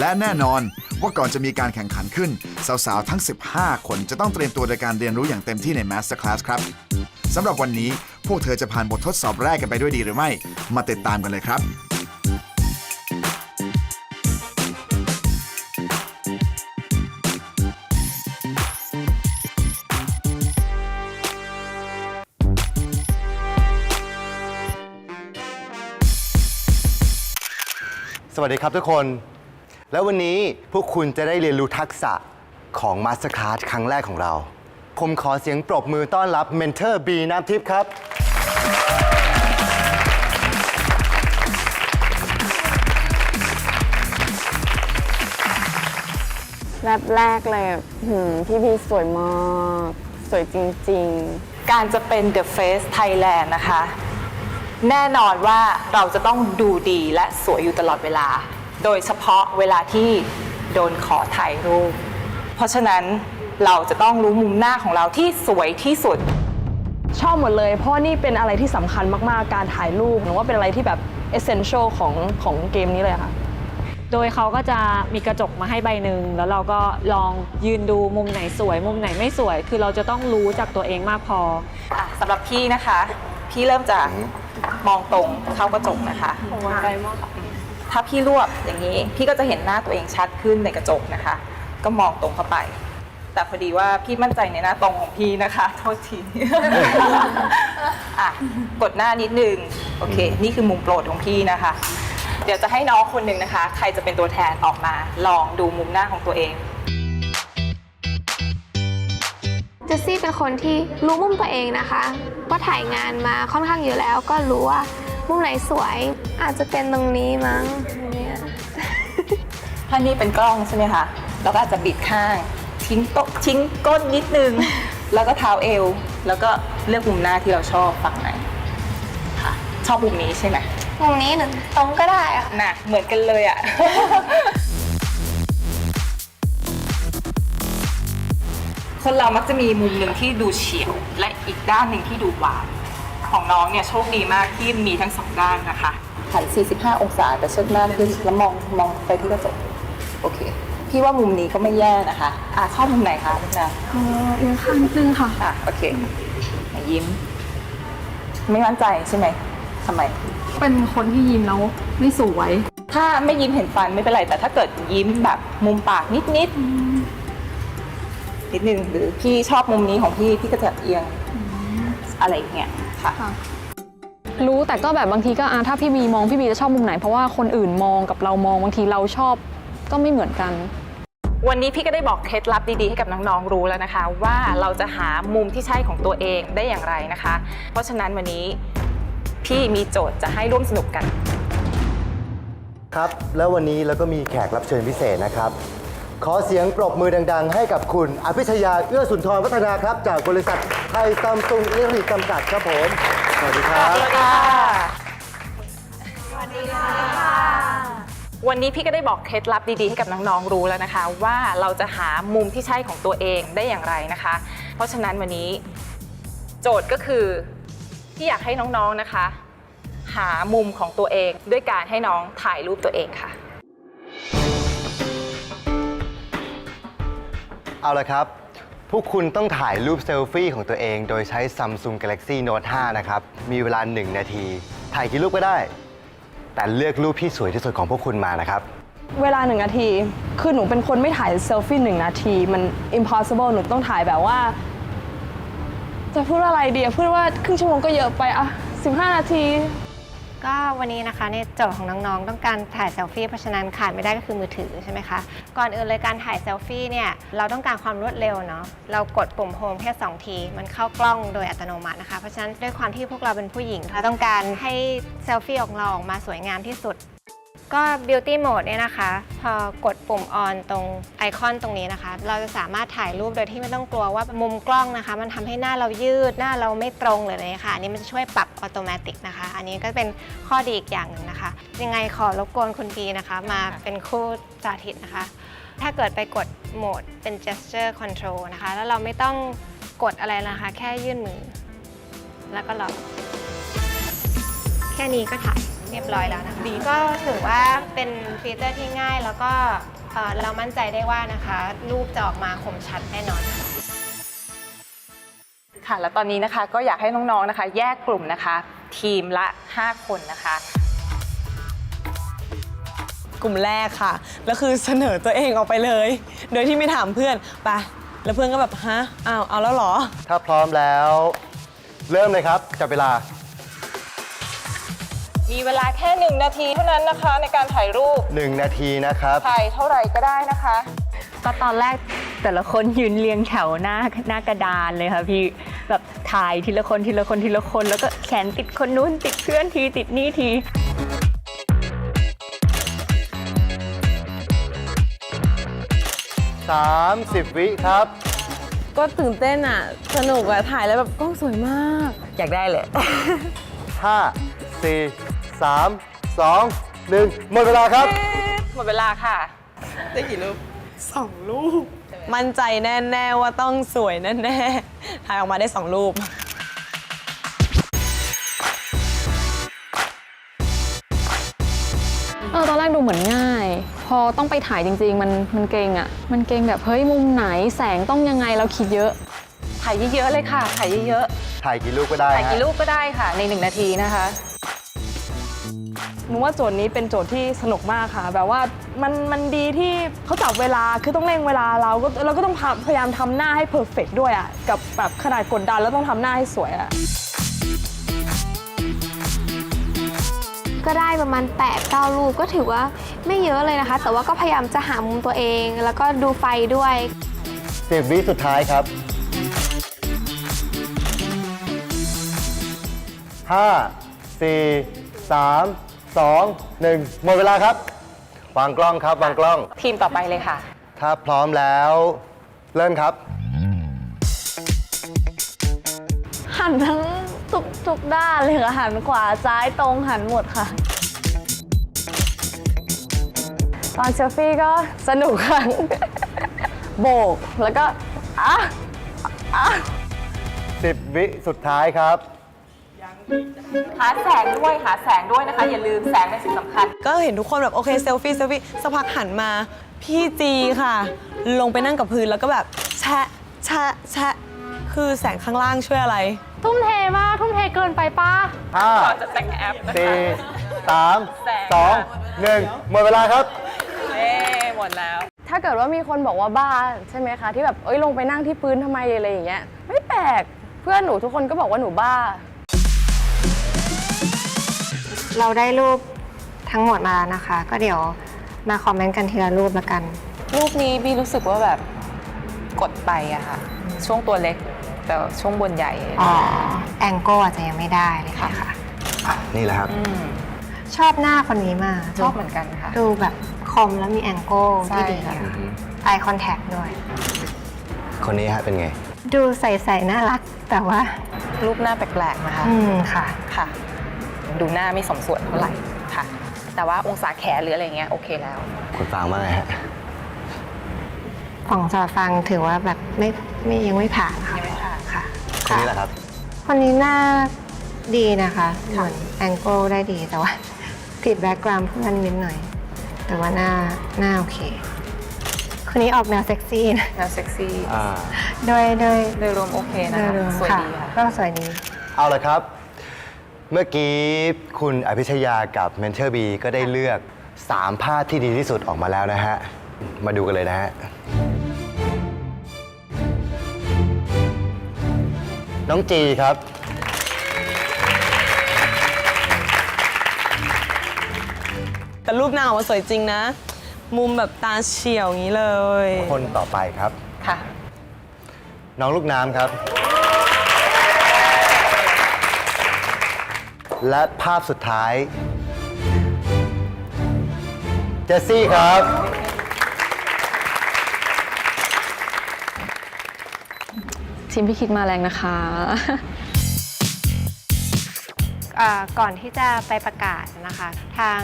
และแน่นอนว่าก่อนจะมีการแข่งขันขึ้น สาวๆ ทั้ง 15 คนจะต้องเตรียมตัวในการเรียนรู้อย่างเต็มที่ใน Masterclass ครับสำหรับวันนี้พวกเธอจะผ่านบททดสอบแรกกันไปด้วยดีหรือไม่ มาติดตามกันเลยครับ สวัสดีครับทุกคน แล้ววันนี้พวกคุณจะได้เรียนรู้ทักษะของ Masterclass ครั้งแรกของเรา ผมขอเสียงปรบมือต้อนรับเมนเทอร์บีน้ำทิพย์ครับ แรกแรกเลยอะหืมพี่บีสวยมาก สวยจริง การจะเป็น The Face Thailand นะคะ แน่นอนว่าเราจะต้องดูดีและสวยอยู่ตลอดเวลา โดยเฉพาะเวลาที่โดนขอถ่ายรูป เพราะฉะนั้นเราจะต้องรู้มุมหน้าของเราที่สวยที่สุด ชอบหมดเลย เพราะว่านี่เป็นอะไรที่สำคัญมากๆ การถ่ายรูปหรือว่าเป็นอะไรที่แบบ essential ของของเกมนี้เลยค่ะ โดยเขาก็จะมีกระจกมาให้ใบหนึ่งแล้วเราก็ลองยืนดูมุมไหนสวย มุมไหนไม่สวย คือเราจะต้องรู้จากตัวเองมากพอ อะสำหรับพี่นะคะ พี่เริ่มจากมองตรงเข้ากระจกนะคะ ถ้าพี่รวบอย่างนี้ พี่ก็จะเห็นหน้าตัวเองชัดขึ้นในกระจกนะคะ ก็มองตรงเข้าไป แต่พอดีว่าพี่มั่นใจในหน้าตรงของพี่นะคะ โทษทีอะกดหน้านิดนึง โอเค นี่คือมุมโปรดของพี่นะคะ เดี๋ยวจะให้น้องคนหนึ่งนะคะ ใครจะเป็นตัวแทนออกมา ลองดูมุมหน้าของตัวเองเจสซี่เป็นคนที่รู้มุมตัวเองนะคะว่าถ่ายงานมาค่อนข้างเยอะแล้วก็รู้ว่า มุมไหนสวยอาจจะเป็นตรงนี้มั้งเนี่ยถ้านี่เป็นกล้องใช่ไหมคะเราก็อาจจะบิดข้างทิ้งโต๊ะทิ้งก้นนิดนึง แล้วก็เท้าเอว แล้วก็เลือกมุมหน้าที่เราชอบฝั่งไหนค่ะชอบมุมนี้ใช่ไหมมุมนี้หนึ่งตรงก็ได้ค่ะน่ะเหมือนกันเลยอะ่ะคนเรามักจะมีมุมหนึ่งที่ดูเฉียว และอีกด้านหนึ่งที่ดูหวาน ของน้องเนี่ยโชคดีมากที่มีทั้งสองด้านนะคะหัน 45 องศาแต่เชิดหน้าขึ้นแล้วมองมองไปที่กระจกโอเค พี่ว่ามุมนี้ก็ไม่แย่นะคะอะชอบมุมไหนคะมุมไหนเออเอียงข้างนิดนึงค่ะ อะโอเคไหนยิ้ม ไม่มั่นใจใช่ไหมทำไม เป็นคนที่ยิ้มแล้วไม่สวย ถ้าไม่ยิ้มเห็นฟันไม่เป็นไรแต่ถ้าเกิดยิ้มแบบมุมปากนิดนิดนิดนึงหรือพี่ชอบมุมนี้ของพี่พี่ก็จะเอียงอะไรอย่างเงี้ย ค่ะ รู้แต่ก็แบบบางทีก็อะถ้าพี่บีมองพี่บีจะชอบมุมไหน เพราะว่าคนอื่นมองกับเรามองบางทีเราชอบก็ไม่เหมือนกัน วันนี้พี่ก็ได้บอกเคล็ดลับดีๆให้กับน้องๆรู้แล้วนะคะ ว่าเราจะหามุมที่ใช่ของตัวเองได้อย่างไรนะคะ เพราะฉะนั้นวันนี้พี่มีโจทย์จะให้ร่วมสนุกกัน ครับ แล้ววันนี้เราก็มีแขกรับเชิญพิเศษนะครับ ขอเสียงปรบมือดัง ๆ ให้กับคุณ อภิชยาเอื้อสุนทรวัฒนาครับ จากบริษัทไทยซัมซุงอิเล็กทรอนิกส์จำกัดครับผม สวัสดีครับ วันนี้พี่ก็ได้บอกเคล็ดลับดีๆให้กับน้องๆรู้แล้วนะคะ ว่าเราจะหามุมที่ใช่ของตัวเองได้อย่างไรนะคะ เพราะฉะนั้นวันนี้โจทย์ก็คือพี่อยากให้น้องๆนะคะ หามุมของตัวเองด้วยการให้น้องถ่ายรูปตัวเองค่ะ เอาละครับ พวกคุณต้องถ่ายรูปเซลฟี่ของตัวเอง โดยใช้ Samsung Galaxy Note 5 นะครับ มีเวลา 1 นาที ถ่ายกี่รูปก็ได้ แต่เลือกรูปที่สวยที่สุดของพวกคุณมานะครับ เวลาหนึ่งนาที คือหนูเป็นคนไม่ถ่ายเซลฟี่หนึ่งนาที มัน impossible หนูต้องถ่ายแบบว่า จะพูดว่าอะไรดีอะพูดว่าครึ่งชั่วโมงก็เยอะไปอะ15 นาที ก็วันนี้นะคะในโจทย์ของน้องๆ ต้องการถ่ายเซลฟี่เพราะฉะนั้นขาดไม่ได้ก็คือมือถือใช่ไหมคะ ก่อนอื่นเลยการถ่ายเซลฟี่เนี่ยเราต้องการความรวดเร็วเนาะเรากดปุ่มโฮมแค่ 2 ที มันเข้ากล้องโดยอัตโนมัตินะคะ เพราะฉะนั้นด้วยความที่พวกเราเป็นผู้หญิงเราต้องการให้เซลฟี่ของเราออกมาสวยงามที่สุด ก็ Beauty Mode เนี่ยนะคะ พอกดปุ่ม on ตรงไอคอนตรงนี้นะคะ เราจะสามารถถ่ายรูปโดยที่ไม่ต้องกลัวว่ามุมกล้องนะคะ มันทำให้หน้าเรายืดหน้าเราไม่ตรงเลยเลยค่ะอันนี้มันจะช่วยปรับอัตโนมัตินะคะ อันนี้ก็เป็นข้อดีอีกอย่างหนึ่งนะคะ ยังไงขอรบกวนคุณพีนะคะ มาเป็นคู่สาธิตนะคะ ถ้าเกิดไปกดโหมดเป็น gesture control นะคะ แล้วเราไม่ต้องกดอะไรนะคะ แค่ยื่นมือ แล้วก็รอแค่นี้ก็ถ่าย เรียบร้อยแล้วนะคะก็ถือว่าเป็นฟีเจอร์ที่ง่ายแล้วก็เอ่อเรามั่นใจได้ว่านะคะ รูปจะออกมาคมชัดแน่นอนค่ะ ค่ะ แล้วตอนนี้นะคะก็อยากให้น้องๆนะคะ แยกกลุ่มนะคะ ทีมละ 5 คนนะคะ กลุ่มแรกค่ะ แล้วคือเสนอตัวเองออกไปเลย โดยที่ไม่ถามเพื่อนไปแล้วเพื่อนก็แบบฮะอ้าวเอาแล้วเหรอ ถ้าพร้อมแล้ว เริ่มเลยครับจับเวลา มีเวลาแค่ 1 นาทีเท่านั้นนะคะ ในการถ่ายรูป 1 นาทีนะครับ ถ่ายเท่าไหร่ก็ได้นะคะ ก็ตอนแรกแต่ละคนยืนเรียงแถวหน้าหน้ากระดานเลยค่ะพี่แบบถ่ายทีละคนทีละคนทีละคน แล้วก็แขนติดคนนู้นติดเพื่อนทีติดนี่ที30 วิครับ ก็ตื่นเต้นอะ สนุกอะ ถ่ายแล้วแบบกล้องสวยมาก อยากได้เลย 5 4 3 2 1 หมดเวลาครับ หมดเวลาค่ะสองรูป มั่นใจแน่ๆว่าต้องสวยแน่ๆถ่ายออกมาได้สองรูป เออตอนแรกดูเหมือนง่าย พอต้องไปถ่ายจริง ๆ มันมันเกรงอะมันเกรงแบบเฮ้ยมุมไหนแสงต้องยังไงเราคิดเยอะ ถ่ายเยอะๆเลยค่ะ ถ่ายเยอะถ่ายกี่รูปก็ได้ๆ ถ่ายฮะกี่รูปก็ได้ค่ะ ใน1นาทีนะคะ หนูว่าโจทย์นี้เป็นโจทย์ที่สนุกมากค่ะ แบบว่ามันมันดีที่เขาจับเวลาคือต้องเร่งเวลาเราก็เราก็ต้องพาพยายามทำหน้าให้เพอร์เฟกด้วยอะกับแบบขนาดกดดันแล้วต้องทำหน้าให้สวยอะก็ได้ประมาณ8-9รูปก็ถือว่าไม่เยอะเลยนะคะ แต่ว่าก็พยายามจะหามุมตัวเอง แล้วก็ดูไฟด้วย10วิสุดท้ายครับ5 4 3 2 1 หมดเวลาครับ วางกล้องครับ วางกล้อง ทีมต่อไปเลยค่ะ ถ้าพร้อมแล้ว เริ่มครับ หันทั้งทุกทุกด้านเลยค่ะหันขวาซ้ายตรงหันหมดค่ะ ตอนเซลฟี่ก็สนุกค่ะ โบกแล้วก็อะอะ10 วิสุดท้ายครับ หาแสงด้วยหาแสงด้วยนะคะ อย่าลืมแสงเป็นสิ่งสำคัญ ก็เห็นทุกคนแบบโอเคเซลฟี่เซลฟี่สักพักหันมา พี่จีค่ะ ลงไปนั่งกับพื้นแล้วก็แบบแชะแชะแชะคือแสงข้างล่างช่วยอะไร ทุ่มเทมาก ทุ่มเทเกินไปป้าก่อนจะแต่งแอปนะคะ4 3 2 1หมดเวลาครับเย้หมดแล้ว ถ้าเกิดว่ามีคนบอกว่าบ้าใช่ไหมคะ ที่แบบเอ้ยลงไปนั่งที่พื้นทำไมอะไรอย่างเงี้ยไม่แปลกเพื่อนหนูทุกคนก็บอกว่าหนูบ้า เราได้รูปทั้งหมดมาแล้วนะคะ ก็เดี๋ยวมาคอมเมนต์กันทีละรูปละกัน รูปนี้บี้รู้สึกว่าแบบกดไปอะค่ะ ช่วงตัวเล็กแต่ช่วงบนใหญ่อ๋อแองโก้อาจจะยังไม่ได้เลยค่ะค่ะนี่แหละครับมชอบหน้าคนนี้มากชอบเหมือนกันค่ะ ดูแบบคมแล้วมีแองโก้ที่ดีใช่ค่ะไอคอนแทคด้วย คนนี้ฮะเป็นไง ดูใส่ๆน่ารักแต่ว่า รูปหน้าแปลกๆนะคะ อืมค่ะ ค่ะ ดูหน้าไม่สมส่วนเท่าไหร่ค่ะ แต่ว่าองศาแขนหรืออะไรเงี้ยโอเคแล้วคุณฟางว่าไงฮะของจอฟังถือว่าแบบไม่ไม่ยังไม่ผ่านค่ะยังไม่ผ่านค่ะ คนนี้แหละครับ คนนี้หน้าดีนะคะเหมือนแองเกิลได้ดีแต่ว่าผิดแบ็กกราวด์เพื่อนนิดหน่อย แต่ว่าหน้าหน้าโอเค คนนี้ออกแนวเซ็กซี่นะแนวเซ็กซี่อ่า โดยโดยโดยรวมโอเคนะโดยคะรวมสวยค่ะดีค่ะ ก็สวยดี เอาละครับ เมื่อกี้คุณอภิชยากับเมนเทอร์บีก็ได้เลือก 3 ภาพที่ดีที่สุดออกมาแล้วนะฮะ มาดูกันเลยนะฮะ น้องจีครับ แต่รูปหน้าออกมาสวยจริงนะ มุมแบบตาเฉียวอย่างนี้เลย คนต่อไปครับ ค่ะ น้องลูกน้ำครับ และภาพสุดท้าย เจสซี่ครับ ทีมพี่คิดมาแรงนะคะ เอ่อก่อนที่จะไปประกาศนะคะ ทาง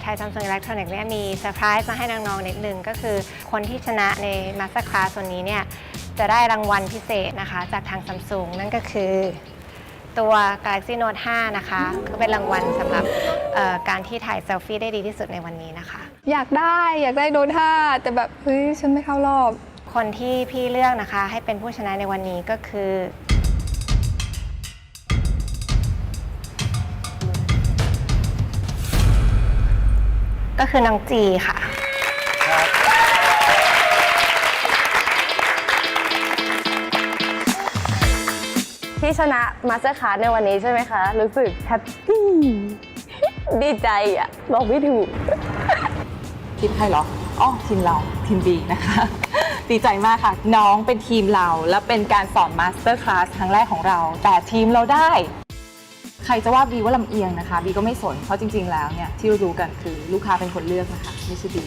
ไทยซัมซุงอิเล็กทรอนิกส์เนี่ยมีเซอร์ไพรส์มาให้น้องๆนิดนึงก็คือคนที่ชนะในมาสเตอร์คลาสวันนี้เนี่ยจะได้รางวัลพิเศษนะคะ จากทางซัมซุงนั่นก็คือ ตัว Galaxy Note 5 นะคะก็เป็นรางวัลสำหรับเอ่อการที่ถ่ายเซลฟี่ได้ดีที่สุดในวันนี้นะคะ อยากได้อยากได้โดนท่าแต่แบบเฮ้ยฉันไม่เข้ารอบ คนที่พี่เลือกนะคะ ให้เป็นผู้ชนะในวันนี้ก็คือ ก็คือน้องจีค่ะ ที่ชนะมาสเตอร์คาร์ในวันนี้ใช่ไหมคะ รู้สึกแฮปปี้ดีใจอะบอกไม่ถูกทีมใครเหรออ๋อทีมเราทีมบีนะคะ ดีใจมากค่ะ น้องเป็นทีมเรา และเป็นการสอนมาสเตอร์คลาสครั้งแรกของเรา แต่ทีมเราได้ ใครจะว่าบีว่าลำเอียงนะคะบีก็ไม่สนเพราะจริง ๆ แล้วเนี่ยที่รู้ๆกันคือลูกค้าเป็นคนเลือกนะคะ ไม่ใช่บี